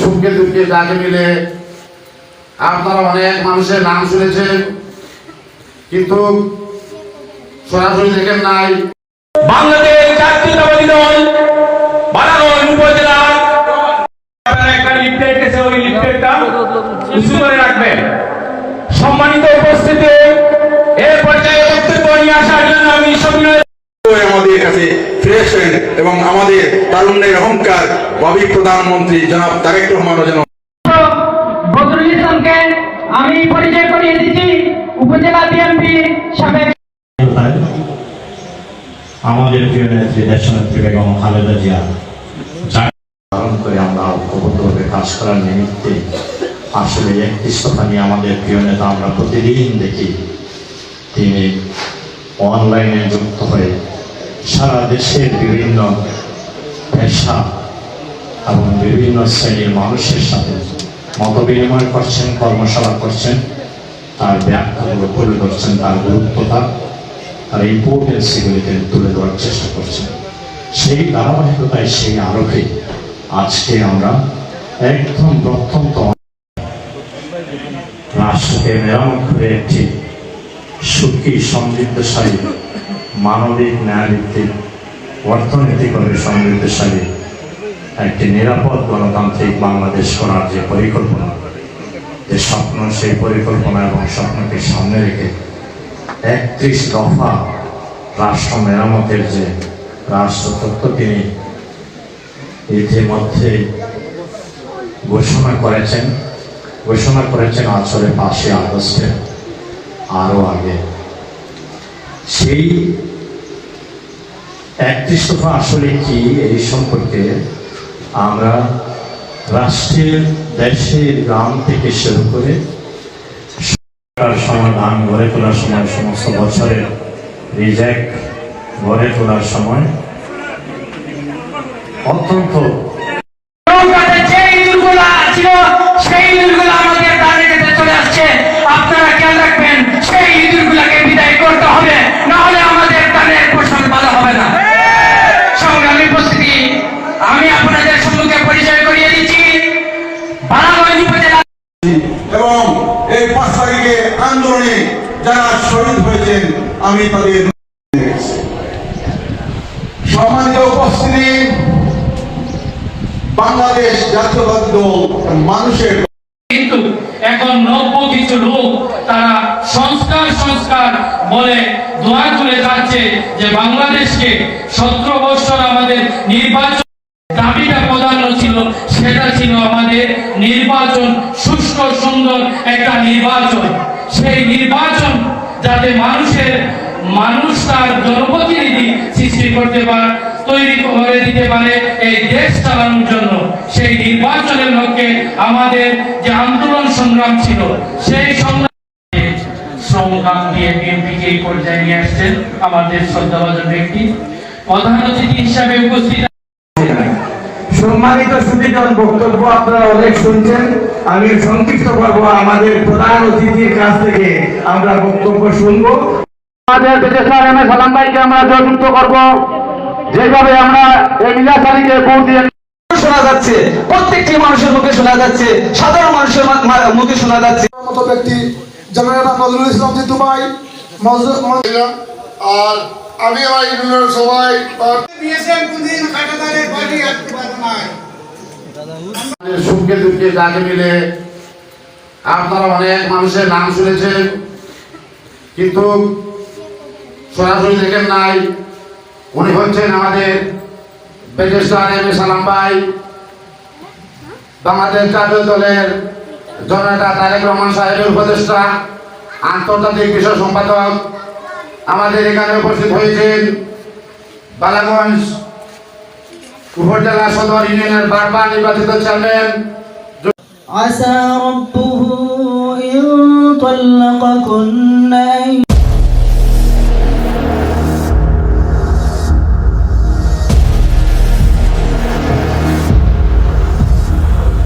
সুখে দুঃখে যাকে মিলে আপনারা অনেক মানুষের নাম শুনেছেন কিন্তু সরাসরি দেখেন নাই। বাংলাদেশ জাতীয়তাবাদী দল বালাগঞ্জ উপজেলার একটা লিফলেট এসে ওই লিফলেটটা উঁচু করে রাখবেন। সম্মানিত উপস্থিতি এর পর্যায়ে বক্তব্য নিয়ে আসার জন্য আমি সবিনয় আমাদের কাছে ফিরে আসেন এবং আমাদের তারুণ্যের অহংকার ভাবি প্রধানমন্ত্রী জনাব তারেক রহমান যেন বদরুল ইসলামকে আমি পরিচয় করিয়ে দিচ্ছি উপজেলা বিএনপি সাবেক আমাদের প্রিয় নেত্রী দেশনেত্রী বেগম খালেদা জিয়া। যার পালন করে আমরা ঐক্যবদ্ধভাবে কাজ করার নিমিত্তে আসলে একটি কথা নিয়ে আমাদের প্রিয় নেতা আমরা প্রতিদিন দেখি তিনি অনলাইনে যুক্ত হয়ে সারা দেশের বিভিন্ন পেশা এবং বিভিন্ন শ্রেণির মানুষের সাথে মত বিনিময় করছেন, কর্মশালা করছেন, তার ব্যাখ্যাগুলো তুলে ধরছেন, তার গুরুত্বতা, তার ইম্পর্টেন্সিগুলিকে তুলে ধরার চেষ্টা করছেন। সেই ধারাবাহিকতায়, সেই আলোকে আজকে আমরা একদম প্রত্যন্ত রাষ্ট্রকে মেরামত করে একটি সুখী, সমৃদ্ধশালী মানবিক, ন্যায়ভিত্তিক অর্থনৈতিকভাবে সমৃদ্ধশালী একটি নিরাপদ গণতান্ত্রিক বাংলাদেশ করার যে পরিকল্পনা, যে স্বপ্ন, সেই পরিকল্পনা এবং স্বপ্নকে সামনে রেখে একত্রিশ দফা রাষ্ট্র মেরামতের যে রাষ্ট্রতত্ত্ব তিনি ইতিমধ্যে ঘোষণা করেছেন ঘোষণা করেছেন আসলে পাঁচই আগস্টে আরও আগে। সেই একত্রিশ আসলে কি এই সম্পর্কে আমরা রাষ্ট্রের, দেশের গ্রাম থেকে শুরু করে সমাধান, গড়ে তোলার সময়, সমস্ত বছরের রিজেক্ট, গড়ে তোলার সময় অত্যন্ত সেই আমাদের চলে আসছে। আপনারা খেয়াল রাখবেন সেই ইঁদুরগুলোকে বিদায় করতে হবে না হলে আমাদের ধানের ফসল ভালো হবে না সংগ্রামী উপস্থিতি আমি আপনাদের সম্মুখে পরিচয় করিয়ে দিচ্ছি বারাগঞ্জ উপজেলা এবং এই পাঁচ তারিখে আন্দোলনে যারা শহীদ হয়েছেন আমি তাদের সম্মানিত উপস্থিতি, বাংলাদেশ জাতীয়বাদী দল মানুষের কিন্তু এখন নব্য কিছু লোক তারা সংস্কার সংস্কার বলে দোয়া করে যাচ্ছে যে বাংলাদেশকে সতেরো বছর আমাদের নির্বাচন দাবিটা প্রধান ছিল, সেটা ছিল আমাদের নির্বাচন সুষ্ঠু, সুন্দর একটা নির্বাচন। সেই নির্বাচন যাতে মানুষের মানুষ তার জনপ্রতিনিধি সৃষ্টি করতে পারে তৈরি করে দিতে পারে এই দেশ চালানোর জন্য। সেই নির্বাচনের লক্ষ্যে আমাদের যে আন্দোলন সংগ্রাম ছিল, সেই সংগ্রাম দিয়ে বিএনপিকে এই পর্যায়ে নিয়ে আসছেন আমাদের শ্রদ্ধাভাজন ব্যক্তি। প্রধান অতিথি হিসাবে উপস্থিত সম্মানিত সুদীজন বক্তব্য আপনারা অনেক শুনছেন। আমি সংক্ষিপ্ত করব আমাদের অতিথির কাছ থেকে আমরা বক্তব্য শুনব। আমাদের বিদেশ এম এ সালাম ভাইকে আমরা জয়যুক্ত করব। যেভাবে আমরা এমিলা সালিকে ভোট দিয়ে শোনা যাচ্ছে প্রত্যেকটি মানুষের মুখে শোনা যাচ্ছে সাধারণ মানুষের মুখে শোনা যাচ্ছে। মতো ব্যক্তি জেনারেল নজরুল ইসলাম জিতু ভাই আর আমি আমার ইউনিয়নের সবাই সুখে দুঃখে যাকে মিলে আপনারা অনেক মানুষের নাম শুনেছেন, কিন্তু সরাসরি দেখেন নাই। উনি হচ্ছেন আমাদের বেজেস্টার এম সালাম ভাই, বাংলাদেশ জাতীয় দলের জননেতা তারেক রহমান সাহেবের উপদেষ্টা, আন্তর্জাতিক বিষয় সম্পাদক। আমাদের এখানে উপস্থিত হয়েছেন বালাগঞ্জ উপজেলা সদর ইউনিয়নের বারবার নির্বাচিত চেয়ারম্যান عسى ربه إن طلقكن